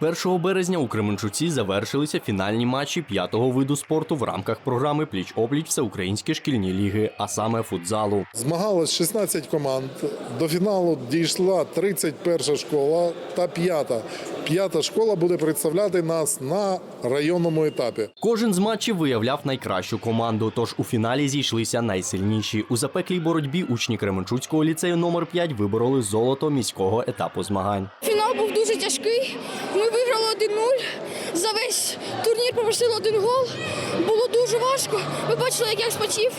1 березня у Кременчуці завершилися фінальні матчі п'ятого виду спорту в рамках програми Пліч опліч Всеукраїнські шкільні ліги, а саме футзалу. Змагалось 16 команд. До фіналу дійшла 31 школа та п'ята. П'ята школа буде представляти нас на районному етапі. Кожен з матчів виявляв найкращу команду. Тож у фіналі зійшлися найсильніші. У запеклій боротьбі учні Кременчуцького ліцею номер 5 вибороли золото міського етапу змагань. Фінал був дуже тяжкий. Ми виграли 1-0. За весь турнір попросили один гол. Було дуже важко. Ви бачили, як я спочив.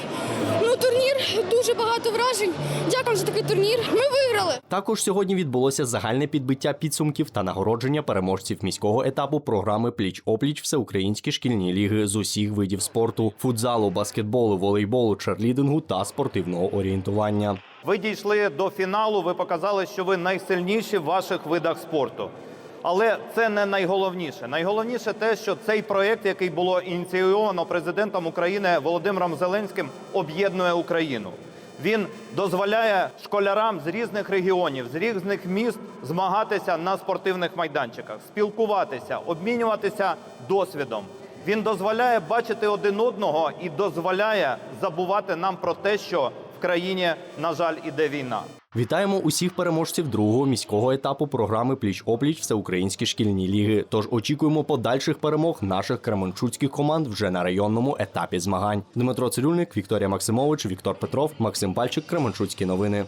Ну, турнір дуже багато вражень. Дякую за такий турнір. Ми виграли. Також сьогодні відбулося загальне підбиття підсумків та нагородження переможців міського етапу програми Пліч опліч Всеукраїнські шкільні ліги з усіх видів спорту: футзалу, баскетболу, волейболу, черлідингу та спортивного орієнтування. Ви дійшли до фіналу, ви показали, що ви найсильніші в ваших видах спорту. Але це не найголовніше. Найголовніше те, що цей проєкт, який було ініційовано президентом України Володимиром Зеленським, об'єднує Україну. Він дозволяє школярам з різних регіонів, з різних міст змагатися на спортивних майданчиках, спілкуватися, обмінюватися досвідом. Він дозволяє бачити один одного і дозволяє забувати нам про те, що в країні, на жаль, іде війна. Вітаємо усіх переможців другого міського етапу програми Пліч опліч Всеукраїнські шкільні ліги. Тож очікуємо подальших перемог наших кременчуцьких команд вже на районному етапі змагань. Дмитро Цирюльник, Вікторія Максимович, Віктор Петров, Максим Пальчик, Кременчуцькі новини.